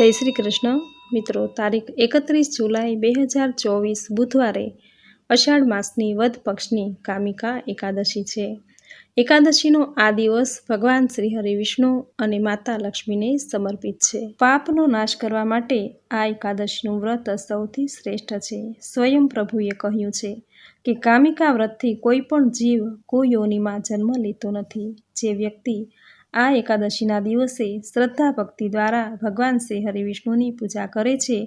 જય શ્રી કૃષ્ણ. મિત્રો, તારીખ એકત્રીસ જુલાઈ બે હજાર ચોવીસ બુધવારે અષાઢ માસની વધ પક્ષની કામિકા એકાદશી છે. એકાદશીનો આ દિવસ ભગવાન શ્રી હરિ વિષ્ણુ અને માતા લક્ષ્મીને સમર્પિત છે. પાપનો નાશ કરવા માટે આ એકાદશીનું વ્રત સૌથી શ્રેષ્ઠ છે. સ્વયં પ્રભુએ કહ્યું છે કે કામિકા વ્રતથી કોઈ પણ જીવ કુયોનિમાં જન્મ લેતો નથી. જે વ્યક્તિ આ એકાદશીના દિવસે શ્રદ્ધા ભક્તિ દ્વારા ભગવાન શ્રી હરિવિષ્ણુની પૂજા કરે છે,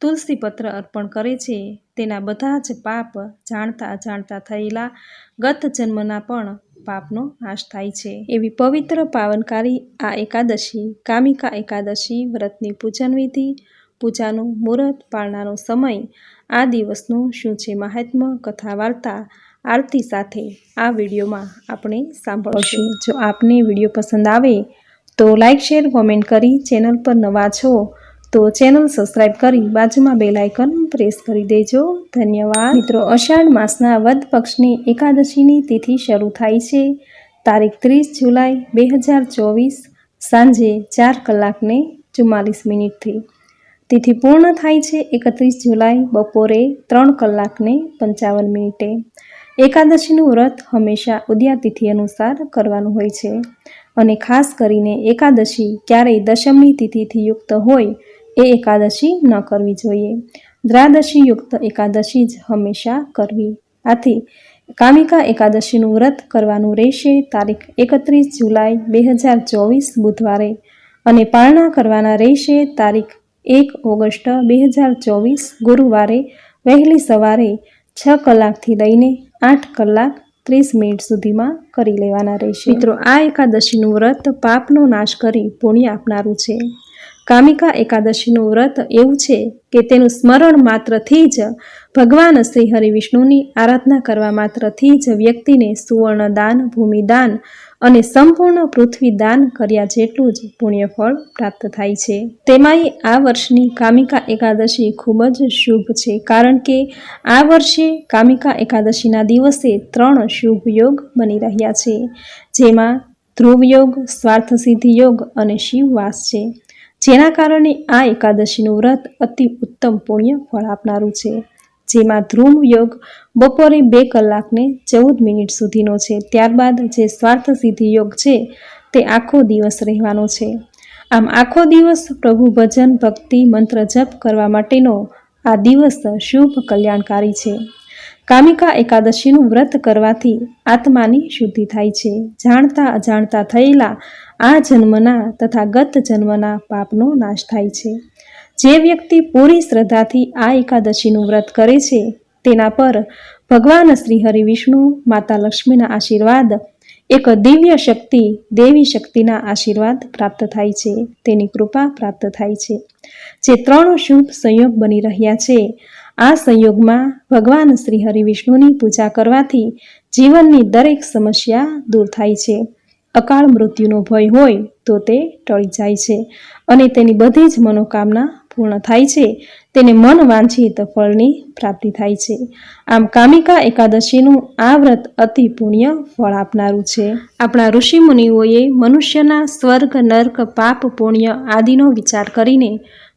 તુલસી પત્ર અર્પણ કરે છે. તેના બધા જ પાપ જાણતા અજાણતા થયેલા ગત જન્મના પણ પાપનો નાશ થાય છે. એવી પવિત્ર પાવનકારી આ એકાદશી, કામિકા એકાદશી, વ્રતની પૂજન વિધિ, પૂજાનું મુહૂર્ત પાળનારો સમય, આ દિવસનું શું છે મહાત્મ્ય કથા વાર્તા આરતી સાથે આ વિડીયોમાં આપણે સાંભળશું. જો આપને વીડિયો પસંદ આવે તો લાઇક શેર, કોમેન્ટ કરી ચેનલ પર નવા છો તો ચેનલ સબસ્ક્રાઈબ કરી બાજુમાં બેલ આઇકન પ્રેસ કરી દેજો. ધન્યવાદ. મિત્રો, અષાઢ માસના વધ પક્ષની એકાદશીની તિથિ શરૂ થાય છે. તારીખ ત્રીસ જુલાઈ બે હજાર ચોવીસ સાંજે ચાર કલાકને ચુમ્માલીસ મિનિટથી. તિથિ પૂર્ણ થાય છે એકત્રીસ જુલાઈ બપોરે ત્રણ કલાકને પંચાવન મિનિટે. એકાદશીનું વ્રત હંમેશા ઉદ્યાતિથિ અનુસાર કરવાનું હોય છે. અને ખાસ કરીને એકાદશી ક્યારેય દશમની તિથિથી યુક્ત હોય એ એકાદશી ન કરવી જોઈએ. દ્રાદશી યુક્ત એકાદશી જ હંમેશા કરવી. આથી કામિકા એકાદશીનું વ્રત કરવાનું રહેશે તારીખ એકત્રીસ જુલાઈ બે હજાર ચોવીસ બુધવારે અને પારણા કરવાના રહેશે તારીખ એક ઓગસ્ટ બે હજાર ચોવીસ ગુરુવારે વહેલી સવારે છ કલાકથી લઈને આઠ કલાક ત્રીસ મિનિટ સુધીમાં કરી લેવાના રહેશે. મિત્રો, આ એકાદશીનું વ્રત પાપનો નાશ કરી પુણ્ય આપનારું છે. કામિકા એકાદશીનું વ્રત એવું છે કે તેનું સ્મરણ માત્રથી જ ભગવાન શ્રી હરિ વિષ્ણુની આરાધના કરવા માત્રથી જ વ્યક્તિને સુવર્ણ દાન ભૂમિદાન અને સંપૂર્ણ પૃથ્વી દાન કર્યા જેટલું જ પુણ્યફળ પ્રાપ્ત થાય છે. તેમાંય આ વર્ષની કામિકા એકાદશી ખૂબ જ શુભ છે, કારણ કે આ વર્ષે કામિકા એકાદશીના દિવસે ત્રણ શુભ યોગ બની રહ્યા છે, જેમાં ધ્રુવ યોગ સ્વાર્થ સિદ્ધિ યોગ અને શિવવાસ છે. જેના કારણે આ એકાદશીનું વ્રત અતિ ઉત્તમ પુણ્ય ફળ આપનારું છે. જેમાં ધ્રુવ યોગ બપોરે બે કલાકને ચૌદ મિનિટ સુધીનો છે. ત્યારબાદ જે સ્વાર્થ સિદ્ધિ યોગ છે, તે આખો દિવસ રહેવાનો છે. આમ આખો દિવસ પ્રભુ ભજન, ભક્તિ, મંત્ર જપ કરવા માટેનો આ દિવસ શુભ કલ્યાણકારી છે. કામિકા એકાદશીનું વ્રત કરવાથી આત્માની શુદ્ધિ થાય છે. જાણતા અજાણતા થયેલા આ જન્મના તથા ગત જન્મના પાપનો નાશ થાય છે. જે વ્યક્તિ પૂરી શ્રદ્ધાથી આ એકાદશીનું વ્રત કરે છે, તેના પર ભગવાન શ્રી હરિ વિષ્ણુ, માતા લક્ષ્મીના આશીર્વાદ, એક દિવ્ય શક્તિ, દેવી શક્તિના આશીર્વાદ પ્રાપ્ત થાય છે. તેની કૃપા પ્રાપ્ત થાય છે. જે ત્રણ શુભ સંયોગ બની રહ્યા છે, આ સંયોગમાં ભગવાન શ્રી હરિ વિષ્ણુની પૂજા કરવાથી જીવનની દરેક સમસ્યા દૂર થાય છે. અકાળ મૃત્યુનો ભય હોય તો તે ટળી જાય છે અને તેની બધી જ મનોકામના પૂર્ણ થાય છે, તેને મન વાંછિત ફળની પ્રાપ્તિ થાય છે. આમ કામિકા એકાદશીનું આ વ્રત અતિ પુણ્ય ફળ આપનારું છે. આપણા ઋષિ મુનિઓએ મનુષ્યના સ્વર્ગ, નર્ક, પાપ, પુણ્ય આદિનો વિચાર કરીને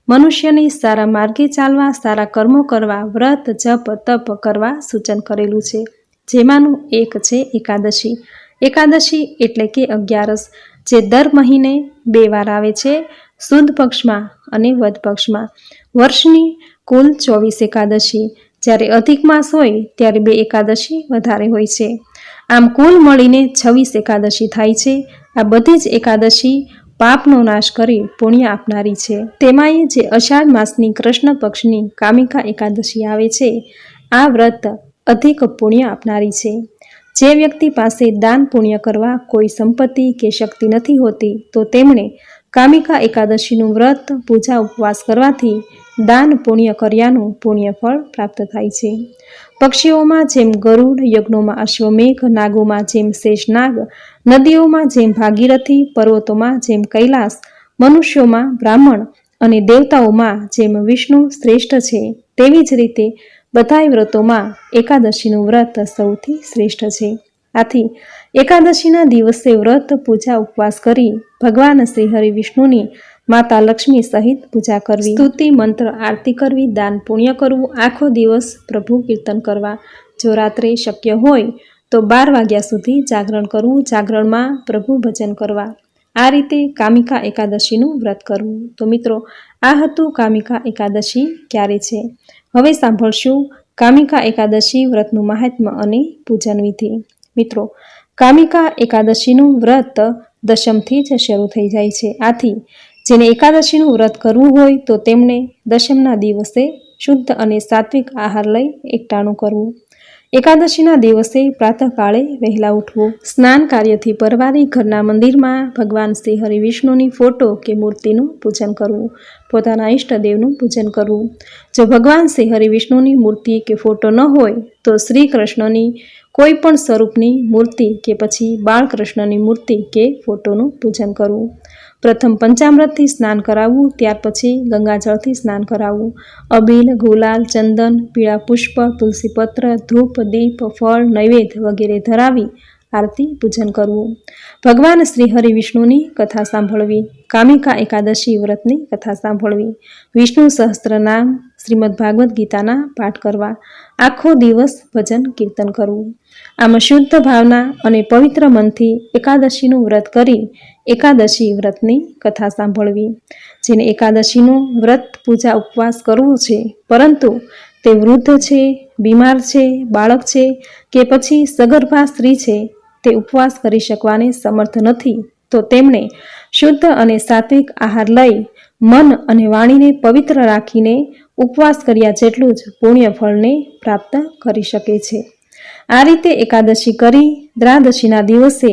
મનુષ્યને સારા માર્ગે ચાલવા, સારા કર્મો કરવા, વ્રત, જપ, તપ કરવા સૂચન કરેલું છે. જેમાંનું એક છે એકાદશી. એકાદશી એટલે કે અગિયારસ, જે દર મહિને બે વાર આવે છે. સુદ પક્ષમાં અને વદ પક્ષમાં. વર્ષની કુલ ચોવીસ એકાદશી. જ્યારે અધિક માસ હોય, ત્યારે બે એકાદશી વધારે હોય છે. આમ કુલ મળીને છવ્વીસ એકાદશી થાય છે. આ બધી જ એકાદશી પાપનો નાશ કરી પુણ્ય આપનારી છે. તેમાંય જે અષાઢ માસની કૃષ્ણ પક્ષની કામિકા એકાદશી આવે છે, આ વ્રત અધિક પુણ્ય આપનારી છે. જે વ્યક્તિ પાસે દાન પુણ્ય કરવા કોઈ સંપત્તિ કે શક્તિ નથી હોતી, તો તેમણે કામિકા એકાદશીનું વ્રત, પૂજા, ઉપવાસ કરવાથી દાન, પુણ્ય કર્યાનું પુણ્ય ફળ પ્રાપ્ત થાય છે. પક્ષીઓમાં જેમ ગરુડ, યજ્ઞોમાં અશ્વમેઘ, નાગોમાં જેમ શેષનાગ નદીઓમાં જેમ ભાગીરથી, પર્વતોમાં જેમ કૈલાસ, મનુષ્યોમાં બ્રાહ્મણ અને દેવતાઓમાં જેમ વિષ્ણુ શ્રેષ્ઠ છે, તેવી જ રીતે બધાય વ્રતોમાં એકાદશીનું વ્રત સૌથી શ્રેષ્ઠ છે. આથી એકાદશીના દિવસે વ્રત, પૂજા, ઉપવાસ કરી ભગવાન શ્રી હરિ વિષ્ણુની માતા લક્ષ્મી સહિત પૂજા કરવી. સ્તુતિ, મંત્ર, આરતી કરવી, દાન, પુણ્ય કરવું, આખો દિવસ પ્રભુ કીર્તન કરવા. જો રાત્રે શક્ય હોય તો બાર વાગ્યા સુધી જાગરણ કરવું, જાગરણમાં પ્રભુ ભજન કરવા. આ રીતે કામિકા એકાદશીનું વ્રત કરવું. તો મિત્રો, આ હતું કામિકા એકાદશી ક્યારે છે? હવે સાંભળશું કામિકા એકાદશી વ્રતનું મહાત્મ્ય અને પૂજન વિધિ મિત્રો, કામિકા એકાદશીનું વ્રત દશમથી જ શરૂ થઈ જાય છે. આથી, જેને એકાદશીનું વ્રત કરવું હોય તો તેમણે દશમના દિવસે શુદ્ધ અને સાત્વિક આહાર લઈ એકટાણું કરવું. એકાદશીના દિવસે પ્રાતઃકાળે વહેલા ઉઠવું. સ્નાન કાર્યથી પરવારી ઘરના મંદિરમાં ભગવાન શ્રી હરિવિષ્ણુની ફોટો કે મૂર્તિનું પૂજન કરવું. પોતાના ઈષ્ટદેવનું પૂજન કરવું. જો ભગવાન શ્રી હરિવિષ્ણુની મૂર્તિ કે ફોટો ન હોય, તો શ્રી કૃષ્ણની કોઈ પણ સ્વરૂપની મૂર્તિ કે પછી બાળકૃષ્ણની મૂર્તિ કે ફોટોનું પૂજન કરવું. પ્રથમ પંચામૃતથી સ્નાન કરાવવું, ત્યાર પછી ગંગાજળથી સ્નાન કરાવવું. અબીલ, ગુલાલ, ચંદન, પીળા પુષ્પ, તુલસીપત્ર, ધૂપ, દીપ, ફળ, નૈવેદ્ય વગેરે ધરાવી આરતી પૂજન કરવું. ભગવાન શ્રી હરિ વિષ્ણુની કથા સાંભળવી, કામિકા એકાદશી વ્રતની કથા સાંભળવી, વિષ્ણુ સહસ્ત્ર નામ શ્રીમદ ભાગવદ્ ગીતાના પાઠ કરવા, આખો દિવસ ભજન કીર્તન કરવું. આમ શુદ્ધ ભાવના અને પવિત્ર મનથી એકાદશીનું વ્રત કરી એકાદશી વ્રતની કથા સાંભળવી, જેને એકાદશીનું વ્રત પૂજા ઉપવાસ કરવો છે. પરંતુ તે વૃદ્ધ છે, બીમાર છે, બાળક છે કે પછી સગર્ભા સ્ત્રી છે, તે ઉપવાસ કરી શકવાને સમર્થ નથી. તો તેમણે શુદ્ધ અને સાત્વિક આહાર લઈ મન અને વાણીને પવિત્ર રાખીને ઉપવાસ કર્યા જેટલું જ પુણ્ય ફળને પ્રાપ્ત કરી શકે છે. આ રીતે એકાદશી કરી દ્રાદશીના દિવસે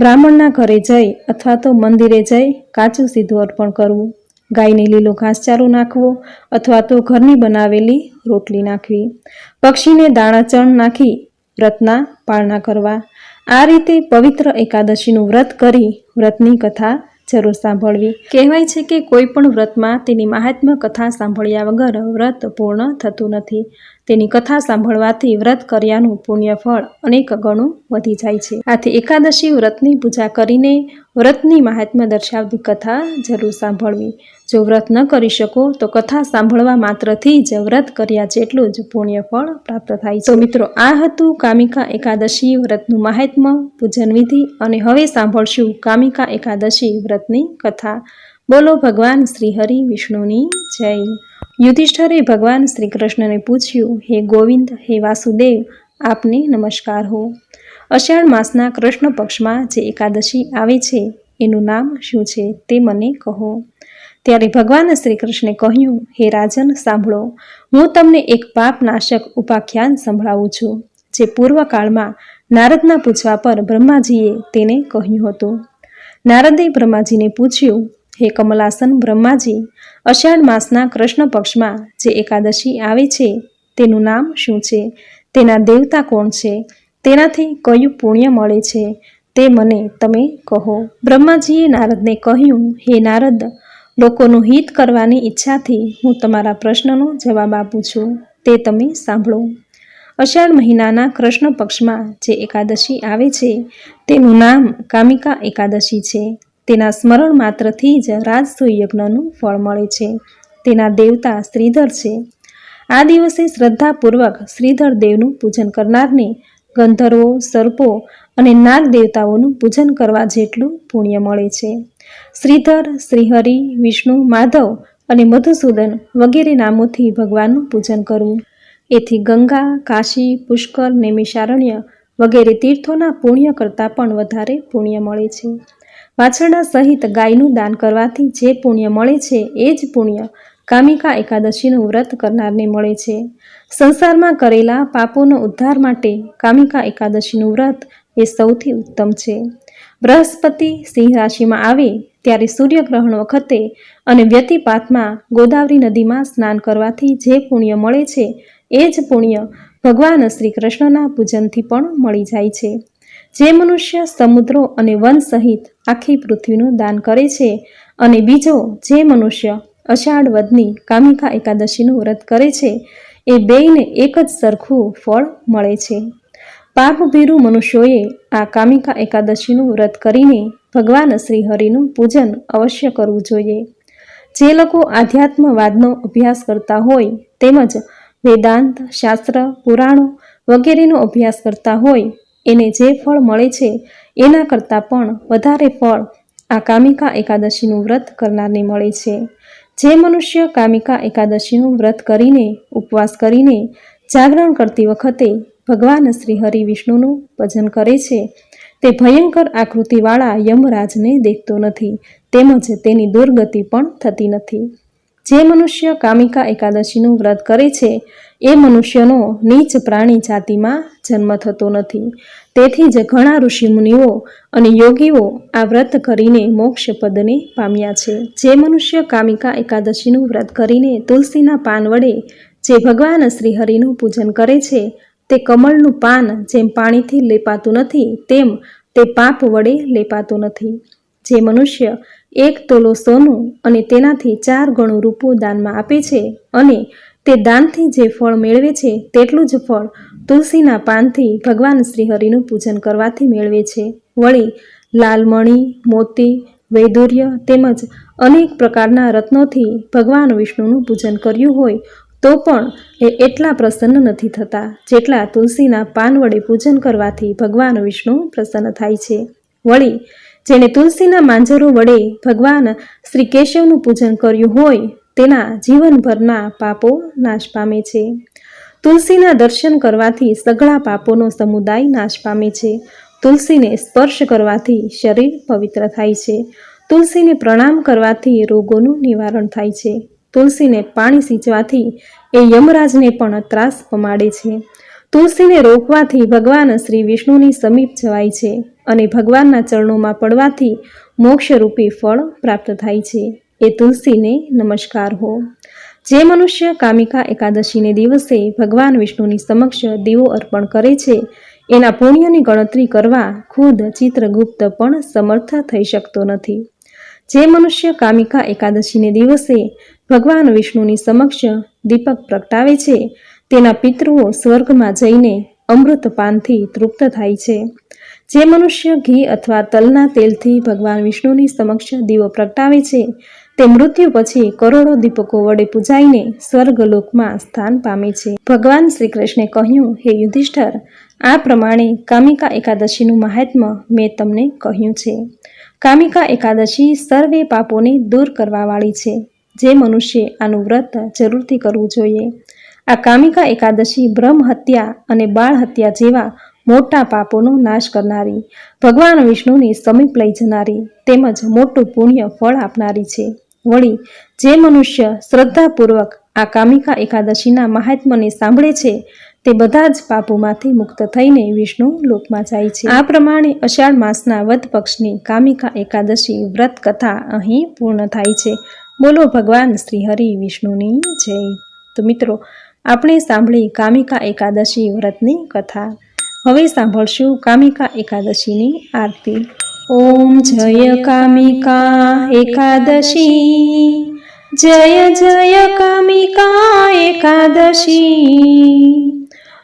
બ્રાહ્મણના ઘરે જઈ અથવા તો મંદિરે જઈ કાચું સીધું અર્પણ કરવું. ગાયને લીલો ઘાસચારો નાખવો અથવા તો ઘરની બનાવેલી રોટલી નાખવી. પક્ષીને દાણાચણ નાખી વ્રતના પાળના કરવા. આ રીતે પવિત્ર એકાદશીનું વ્રત કરી વ્રતની કથા જરૂર સાંભળવી. કહેવાય છે કે કોઈ પણ વ્રતમાં તેની મહાત્મ્ય કથા સાંભળ્યા વગર વ્રત પૂર્ણ થતું નથી. તેની કથા સાંભળવાથી વ્રત કર્યાનું પુણ્ય ફળ અનેક ગણું વધી જાય છે. આથી એકાદશી વ્રતની પૂજા કરીને વ્રતની મહાત્મ્ય દર્શાવતી કથા જરૂર સાંભળવી. જો વ્રત ન કરી શકો, તો કથા સાંભળવા માત્રથી જ વ્રત કર્યા જેટલું જ પુણ્ય ફળ પ્રાપ્ત થાય તો મિત્રો, આ હતું કામિકા એકાદશી વ્રતનું મહાત્મ્ય, પૂજન વિધિ અને હવે સાંભળશું કામિકા એકાદશી વ્રતની કથા. બોલો ભગવાન શ્રી હરિ વિષ્ણુની જય. યુધિષ્ઠરે ભગવાન શ્રી કૃષ્ણને પૂછ્યું, હે ગોવિંદ, હે વાસુદેવ, આપને નમસ્કાર હો. અષાઢ માસના કૃષ્ણ પક્ષમાં જે એકાદશી આવે છે, એનું નામ શું છે તે મને કહો. ત્યારે ભગવાન શ્રી કૃષ્ણે કહ્યું, હે રાજન, સાંભળો. હું તમને એક પાપનાશક ઉપાખ્યાન સંભળાવું છું, જે પૂર્વકાળમાં નારદના પૂછવા પર બ્રહ્માજીએ તેને કહ્યું હતું. નારદે બ્રહ્માજીને પૂછ્યું, હે કમલાસન બ્રહ્માજી, અષાઢ માસના કૃષ્ણ પક્ષમાં જે એકાદશી આવે છે, તેનું નામ શું છે? તેના દેવતા કોણ છે? તેનાથી કયું પુણ્ય મળે છે? તે મને તમે કહો. બ્રહ્માજીએ નારદને કહ્યું, હે નારદ લોકોનું હિત કરવાની ઈચ્છાથી હું તમારા પ્રશ્નનો જવાબ આપું છું. તે તમે સાંભળો. અષાઢ મહિનાના કૃષ્ણ પક્ષમાં જે એકાદશી આવે છે, તેનું નામ કામિકા એકાદશી છે. તેના સ્મરણ માત્રથી જ યજ્ઞનું ફળ મળે છે. તેના દેવતા શ્રીધર છે. આ દિવસે શ્રદ્ધાપૂર્વક શ્રીધર દેવનું પૂજન કરનારને ગંધર્વો, સર્પો અને નાગ દેવતાઓનું પૂજન કરવા જેટલું પુણ્ય મળે છે. શ્રીધર, શ્રીહરિ, વિષ્ણુ, માધવ અને મધુસૂદન વગેરે નામોથી ભગવાનનું પૂજન કરવું. એથી ગંગા, કાશી, પુષ્કર, નૈમિષારણ્ય વગેરે તીર્થોના પુણ્ય કરતાં પણ વધારે પુણ્ય મળે છે. વાછરડા સહિત ગાયનું દાન કરવાથી જે પુણ્ય મળે છે, એ જ પુણ્ય કામિકા એકાદશીનું વ્રત કરનારને મળે છે. સંસારમાં કરેલા પાપોનો ઉદ્ધાર માટે કામિકા એકાદશીનું વ્રત એ સૌથી ઉત્તમ છે. બૃહસ્પતિ સિંહ રાશિમાં આવે ત્યારે સૂર્યગ્રહણ વખતે અને વ્યતિપાતમાં ગોદાવરી નદીમાં સ્નાન કરવાથી જે પુણ્ય મળે છે, એ જ પુણ્ય ભગવાન શ્રી કૃષ્ણના પૂજનથી પણ મળી જાય છે. જે મનુષ્ય સમુદ્રો અને વન સહિત આખી પૃથ્વીનું દાન કરે છે અને બીજો જે મનુષ્ય અષાઢ વદની કામિકા એકાદશીનું વ્રત કરે છે, એ બેયને એક જ સરખું ફળ મળે છે. પાપભીરુ મનુષ્યોએ આ કામિકા એકાદશીનું વ્રત કરીને ભગવાન શ્રી હરિનું પૂજન અવશ્ય કરવું જોઈએ. જે લોકો આધ્યાત્મવાદનો અભ્યાસ કરતા હોય તેમજ વેદાંત, શાસ્ત્ર, પુરાણો વગેરેનો અભ્યાસ કરતા હોય, એને જે ફળ મળે છે એના કરતાં પણ વધારે ફળ આ કામિકા એકાદશીનું વ્રત કરનારને મળે છે. જે મનુષ્ય કામિકા એકાદશીનું વ્રત કરીને ઉપવાસ કરીને જાગરણ કરતી વખતે ભગવાન શ્રી હરિ વિષ્ણુનું ભજન કરે છે. તે ભયંકર આકૃતિવાળા યમરાજને દેખતો નથી, તેમજ તેની દુર્ગતિ પણ થતી નથી. જે મનુષ્ય કામિકા એકાદશીનું વ્રત કરે છે, એ મનુષ્યનો નીચ પ્રાણી જાતિમાં જન્મ થતો નથી. તેથી જ ઘણા ઋષિમુનિઓ અને યોગીઓ આ વ્રત કરીને મોક્ષ પદને પામ્યા છે. જે મનુષ્ય કામિકા એકાદશીનું વ્રત કરીને તુલસીના પાન વડે જે ભગવાન શ્રીહરિનું પૂજન કરે છે તે કમળનું પાન જેમ પાણીથી લેપાતું નથી, તેમ તે પાપ વડે લેપાતું નથી. જે મનુષ્ય એક તોલો સોનું અને તેનાથી ચાર ગણું રૂપું દાનમાં આપે છે અને તે દાનથી જે ફળ મેળવે છે, તેટલું જ ફળ તુલસીના પાનથી ભગવાન શ્રીહરિનું પૂજન કરવાથી મેળવે છે. વળી લાલમણી, મોતી, વૈદુર્ય તેમજ અનેક પ્રકારના રત્નોથી ભગવાન વિષ્ણુનું પૂજન કર્યું હોય તો પણ એ એટલા પ્રસન્ન નથી થતા જેટલા તુલસીના પાન વડે પૂજન કરવાથી ભગવાન વિષ્ણુ પ્રસન્ન થાય છે. વળી જેને તુલસીના માંજરો વડે ભગવાન શ્રી કેશવનું પૂજન કર્યું હોય, તેના જીવનભરના પાપો નાશ પામે છે. તુલસીના દર્શન કરવાથી સઘળા પાપોનો સમુદાય નાશ પામે છે. તુલસીને સ્પર્શ કરવાથી શરીર પવિત્ર થાય છે. તુલસીને પ્રણામ કરવાથી રોગોનું નિવારણ થાય છે. તુલસીને પાણી સિંચવાથી એ યમરાજને પણ ત્રાસ પમાડે છે. તુલસીને રોકવાથી ભગવાન શ્રી વિષ્ણુની સમીપ જવાય છે અને ભગવાનના ચરણોમાં પડવાથી મોક્ષરૂપી ફળ પ્રાપ્ત થાય છે. એ તુલસીને નમસ્કાર હો. જે મનુષ્ય કામિકા એકાદશીને દિવસે ભગવાન વિષ્ણુની સમક્ષ દીવો અર્પણ કરે છે, એના પુણ્યની ગણતરી કરવા ખુદ ચિત્રગુપ્ત પણ સમર્થ થઈ શકતો નથી. જે મનુષ્ય કામિકા એકાદશીને દિવસે ભગવાન વિષ્ણુની સમક્ષ દીપક પ્રગટાવે છે. તેના પિતૃઓ સ્વર્ગમાં જઈને અમૃતપાનથી તૃપ્ત થાય છે. જે મનુષ્ય ઘી અથવા તલના તેલથી ભગવાન વિષ્ણુની સમક્ષ દીવો પ્રગટાવે છે, તે મૃત્યુ પછી કરોડો દીપકો વડે પૂજાઈને સ્વર્ગલોકમાં સ્થાન પામે છે. ભગવાન શ્રી કૃષ્ણે કહ્યું, હે યુધિષ્ઠર, આ પ્રમાણે કામિકા એકાદશીનું મહાત્મ્ય મેં તમને કહ્યું છે. કામિકા એકાદશી સર્વે પાપોને દૂર કરવાવાળી છે. જે મનુષ્ય આનું વ્રત જરૂરથી કરવું જોઈએ. આ કામિકા એકાદશી બ્રહ્મ હત્યા અને બાળ હત્યા જેવા મોટા પાપોનો નાશ કરનારી, ભગવાન વિષ્ણુની સમીપ લઈ જનારી તેમજ મોટું પુણ્ય ફળ આપનારી છે. વળી, જે મનુષ્ય શ્રદ્ધાપૂર્વક આ કામિકા એકાદશીના મહાત્મને સાંભળે છે, તે બધા જ પાપોમાંથી મુક્ત થઈને વિષ્ણુ લોકમાં જાય છે. આ પ્રમાણે અષાઢ માસના વધ પક્ષની કામિકા એકાદશી વ્રત કથા અહીં પૂર્ણ થાય છે. બોલો ભગવાન શ્રી હરિ વિષ્ણુની જય. તો મિત્રો, આપણે સાંભળી કામિકા એકાદશી વ્રતની કથા. હવે સાંભળશું કામિકા એકાદશીની આરતી. ઓમ જય કામિકા એકાદશી. જય જય કામિકા એકાદશી.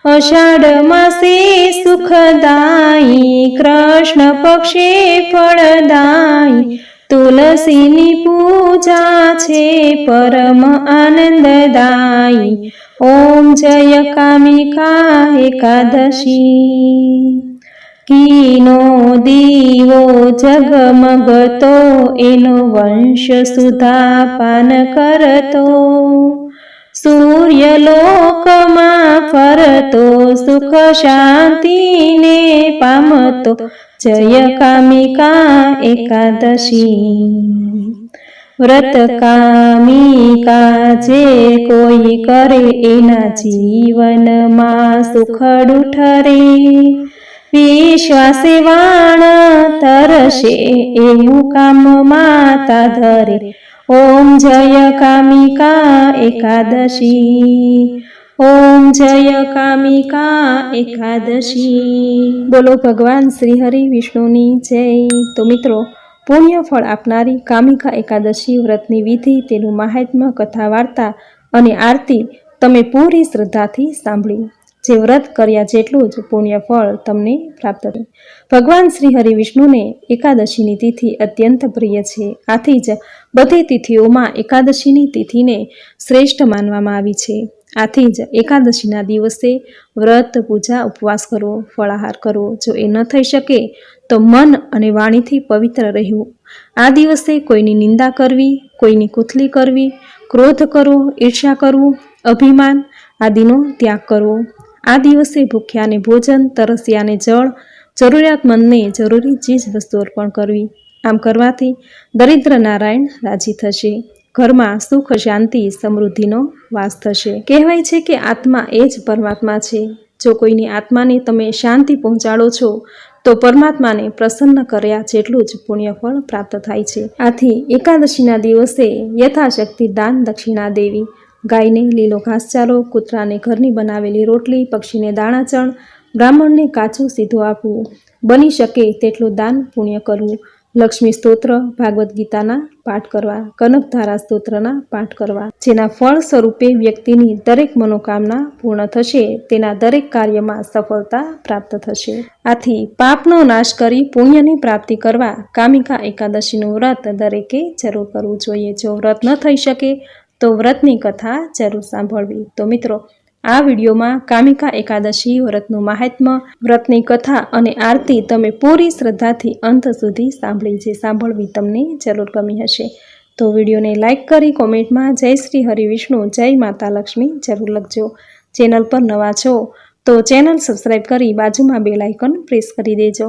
અષાઢ માસે સુખદાયી, કૃષ્ણ પક્ષે ફળદાયી તુલસીની પૂજા છે પરમ આનંદદાયી. ઓમ જય કામિકા એકાદશી. કીનો દીવો જગમગતો, એનો વંશ સુધા પાન કરતો. સૂર્યલોકમાં ફરતો, સુખ શાંતિને પામતો. જય કામિકા એકાદશી વ્રત કામિકા જે કોઈ કરે એના જીવનમાં સુખડું ઠરે વિશ્વાસે વાણ તરશે એવું કામ માતા ધરે ઓમ જય કામિકા એકાદશી ઓમ જય કામિકા એકાદશી. બોલો ભગવાન શ્રી હરિ વિષ્ણુની જય. તો મિત્રો પુણ્ય ફળ આપનારી કામિકા એકાદશી વ્રતની વિધિ, તેનું મહાત્મ્ય કથા વાર્તા અને આરતી તમે પૂરી શ્રદ્ધાથી સાંભળી. જે વ્રત કર્યા જેટલું જ પુણ્ય ફળ તમને પ્રાપ્ત થયું. ભગવાન શ્રી હરિ વિષ્ણુને એકાદશીની તિથિ અત્યંત પ્રિય છે. આથી જ બધી તિથિઓમાં એકાદશીની તિથિને શ્રેષ્ઠ માનવામાં આવી છે. આથી જ એકાદશીના દિવસે વ્રત, પૂજા, ઉપવાસ કરવો, ફળાહાર કરવો જો એ ન થઈ શકે, તો મન અને વાણીથી પવિત્ર રહેવું. આ દિવસે કોઈની નિંદા કરવી, કોઈની કુથલી કરવી, ક્રોધ કરવો, ઈર્ષ્યા કરવું, અભિમાન આદિનો ત્યાગ કરવો. આ દિવસે ભૂખ્યાને ભોજન, તરસ્યાને જળ જરૂરિયાતમંદને જરૂરી ચીજ વસ્તુ અર્પણ કરવી. આમ કરવાથી દરિદ્ર નારાયણ રાજી થશે. ઘરમાં સુખ, શાંતિ, સમૃદ્ધિનો વાસ થશે. કહેવાય છે કે આત્મા એ જ પરમાત્મા છે. જો કોઈની આત્માને તમે શાંતિ પહોંચાડો છો, તો પરમાત્માને પ્રસન્ન કર્યા જેટલું જ પુણ્યફળ પ્રાપ્ત થાય છે. આથી એકાદશીના દિવસે યથાશક્તિ દાન દક્ષિણા દેવી. ગાયને લીલો ઘાસચારો કૂતરાને ઘરની બનાવેલી રોટલી, પક્ષીને દાણાચણ, બ્રાહ્મણને કાચું સીધું આપવું. બની શકે તેટલું દાન પુણ્ય કરવું. લક્ષ્મી સ્તોત્ર, ભાગવદ્ ગીતાના પાઠ કરવા કનકધારા સ્તોત્રના પાઠ કરવા. જેના ફળ સ્વરૂપે વ્યક્તિની દરેક મનોકામના પૂર્ણ થશે, તેના દરેક કાર્યમાં સફળતા પ્રાપ્ત થશે. આથી પાપનો નાશ કરી પુણ્યની પ્રાપ્તિ કરવા કામિકા એકાદશીનું વ્રત દરેકે જરૂર કરવું જોઈએ. જો વ્રત ન થઈ શકે, તો વ્રતની કથા જરૂર સાંભળવી. તો મિત્રો આ વિડીયોમાં કામિકા એકાદશી વ્રતનું મહાત્મ્ય, વ્રતની કથા અને આરતી તમે પૂરી શ્રદ્ધાથી અંત સુધી સાંભળી છે સાંભળવી તમને જરૂર ગમી હશે. તો વિડીયોને લાઇક કરી કોમેન્ટમાં જય શ્રી હરિવિષ્ણુ જય માતા લક્ષ્મી જરૂર લખજો. ચેનલ પર નવા છો તો ચેનલ સબસ્ક્રાઈબ કરી બાજુમાં બેલ આઇકન પ્રેસ કરી દેજો.